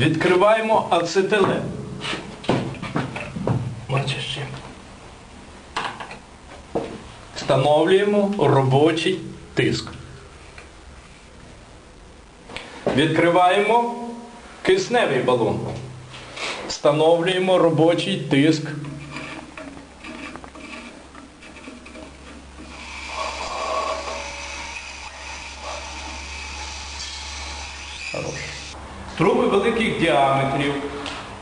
Відкриваємо ацетилен. Бачиш, Встановлюємо робочий тиск. Відкриваємо кисневий балон. Встановлюємо робочий тиск. Хорош. Труби великих діаметрів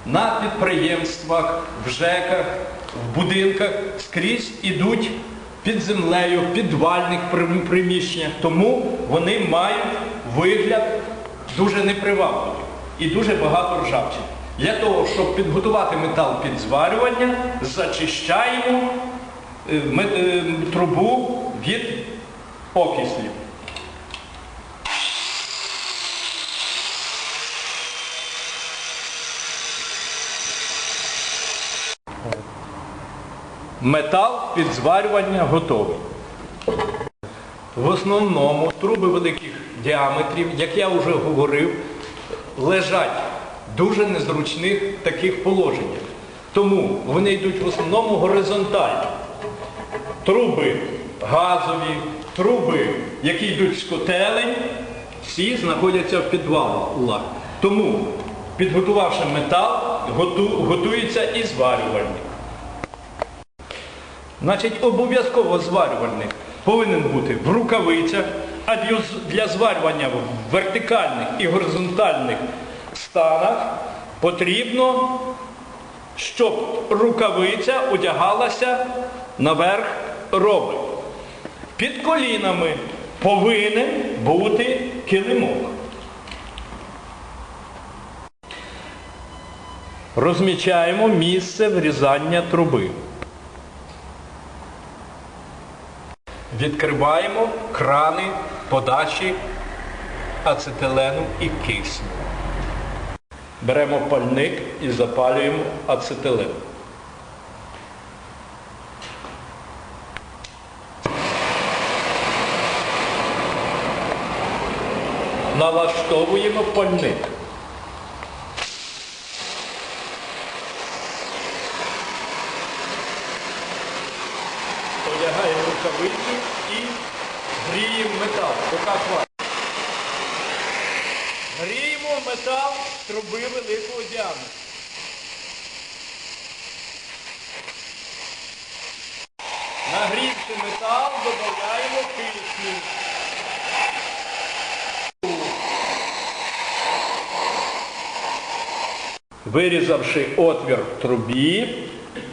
на підприємствах, в ЖЕКах, в будинках скрізь ідуть під землею, підвальних приміщеннях. Тому вони мають вигляд дуже непривабливий і дуже багато ржавчин. Для того, щоб підготувати метал під зварювання, зачищаємо е, е, трубу від окислів. Метал під зварювання готовий. В основному труби великих діаметрів, як я вже говорив, лежать в дуже незручних таких положеннях. Тому вони йдуть в основному горизонтально. Труби газові, труби, які йдуть з котелень, всі знаходяться в підвалах. Тому, підготувавши метал, готу- готується і зварювальник. Значить, обов'язково зварювальник повинен бути в рукавицях, а для, зварювання в вертикальних і горизонтальних станах потрібно, щоб рукавиця одягалася наверх роби. Під колінами повинен бути килимок. Розмічаємо місце врізання труби. Відкриваємо крани подачі ацетилену і кисню. Беремо пальник і запалюємо ацетилен. Налаштовуємо пальник. Одягаємо рукавиці і гріємо метал. Поки хватить. Гріємо метал з труби великого діаметру. Нагрівши метал, додаємо кисню. Вирізавши отвір в трубі,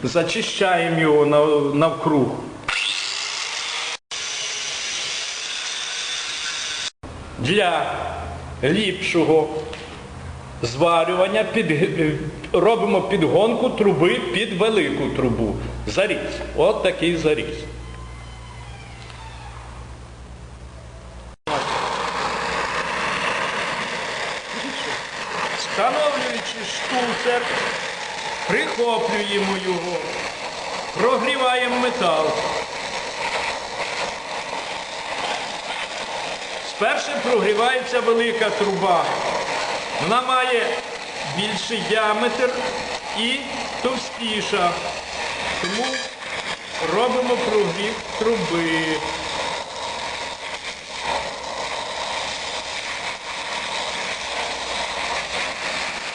зачищаємо його навкруг. Для ліпшого зварювання під, е, робимо підгонку труби під велику трубу. Заріз. От такий заріз. Встановлюючи штуцер, прихоплюємо його, прогріваємо метал. Спершу прогрівається велика труба. Вона має більший діаметр і товстіша. Тому робимо прогрів труби.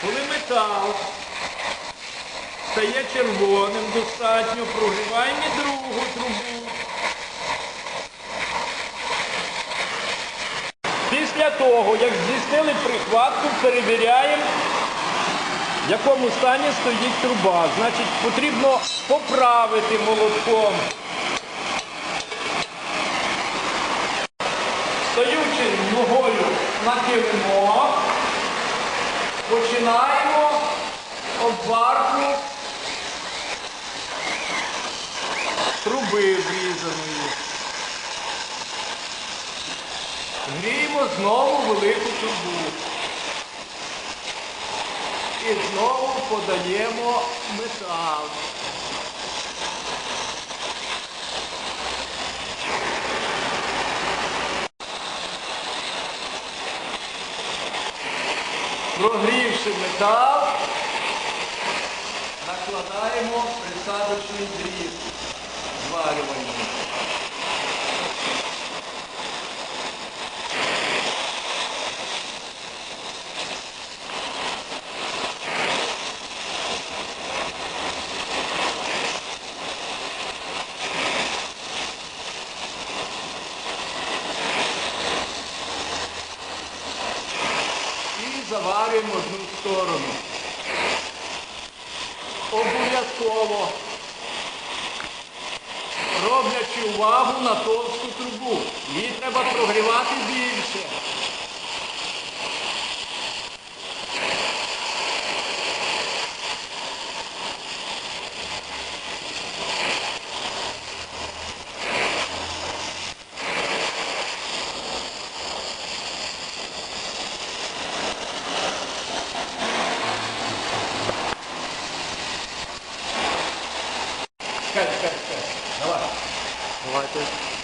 Коли метал стає червоним достатньо, прогріваємо другу трубу. Після того, як здійснили прихватку, перевіряємо, в якому стані стоїть труба. Значить, потрібно поправити молотком. Стоючи ногою на килимок, починаємо обварку труби зрізаної. Гріємо знову велику трубу. І знову подаємо метал. Прогрівши метал, накладаємо присадочний дріт зварювальний. І одну сторону. Обов'язково роблячи увагу на товсту трубу. Її треба прогрівати більше. 近い近い近い。やばい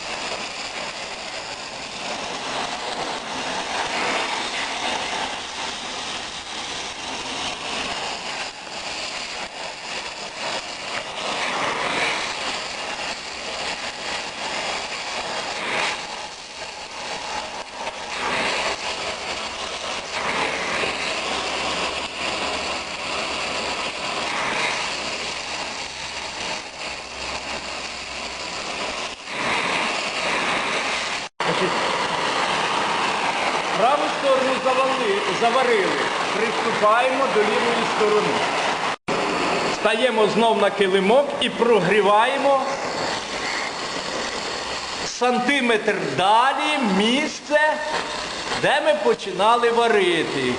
сторони. Стаємо знов на килимок і прогріваємо сантиметр далі місце, де ми починали варити.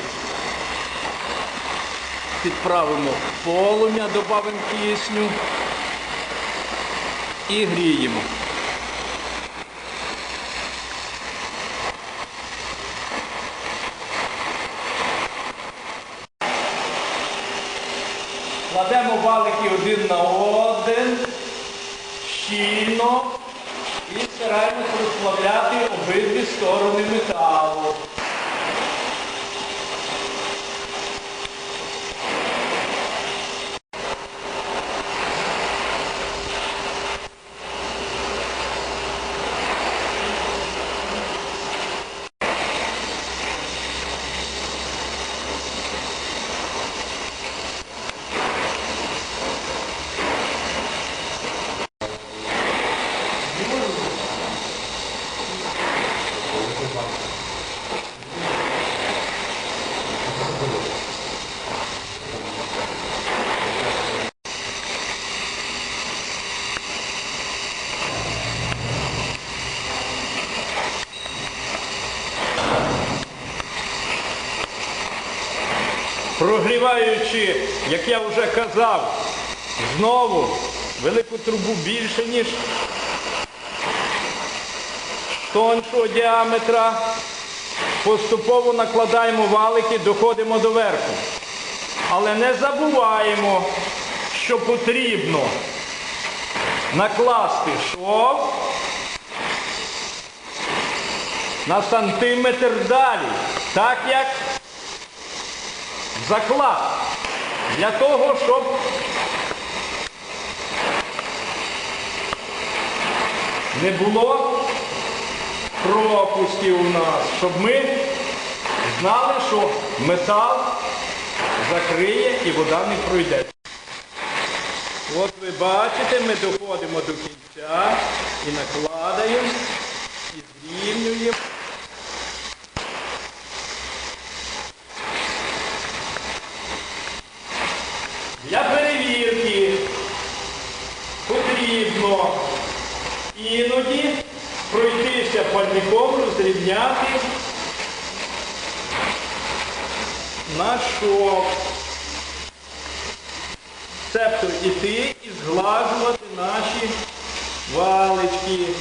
Підправимо полум'я, додамо кисню і гріємо. Кладемо валики один на один, щільно і стараємось розплавляти обидві сторони металу. Прогріваючи, як я вже казав, знову велику трубу більше, ніж тоншого діаметра. Поступово накладаємо валики, доходимо до верху. Але не забуваємо, що потрібно накласти шов на сантиметр далі, так як заклад для того, щоб не було пропусків у нас, щоб ми знали, що метал закриє і вода не пройде. От ви бачите, ми доходимо до кінця і накладаємо, і зрівнюємо. Для перевірки потрібно іноді пройтися пальником, розрівняти наш шов. Цебто іти і зглажувати наші валички.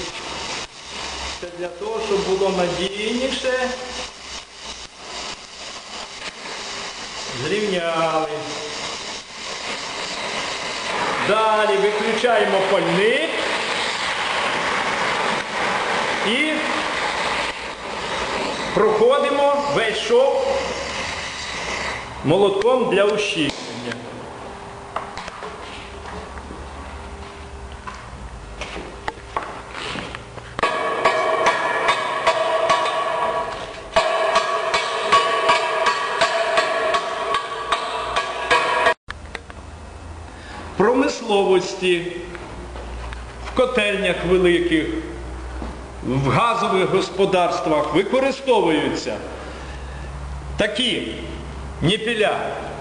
Це для того, щоб було надійніше. Зрівняли. Далі виключаємо пальник і проходимо весь шов молотком для ущільнення. Промисловості, в котельнях великих, в газових господарствах використовуються такі ніпіля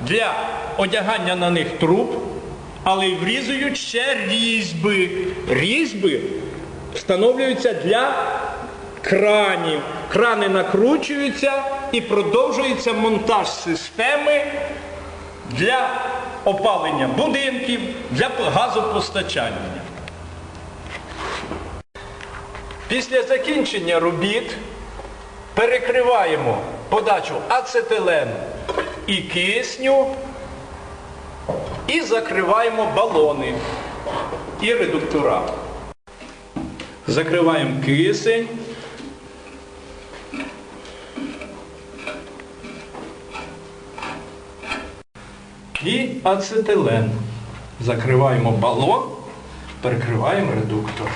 для одягання на них труб, але й врізують ще різьби. Різьби встановлюються для кранів. Крани накручуються і продовжується монтаж системи для опалення будинків, для газопостачання. Після закінчення робіт перекриваємо подачу ацетилену і кисню і закриваємо балони і редуктора. Закриваємо кисень. І ацетилен. Закриваємо балон, перекриваємо редуктор.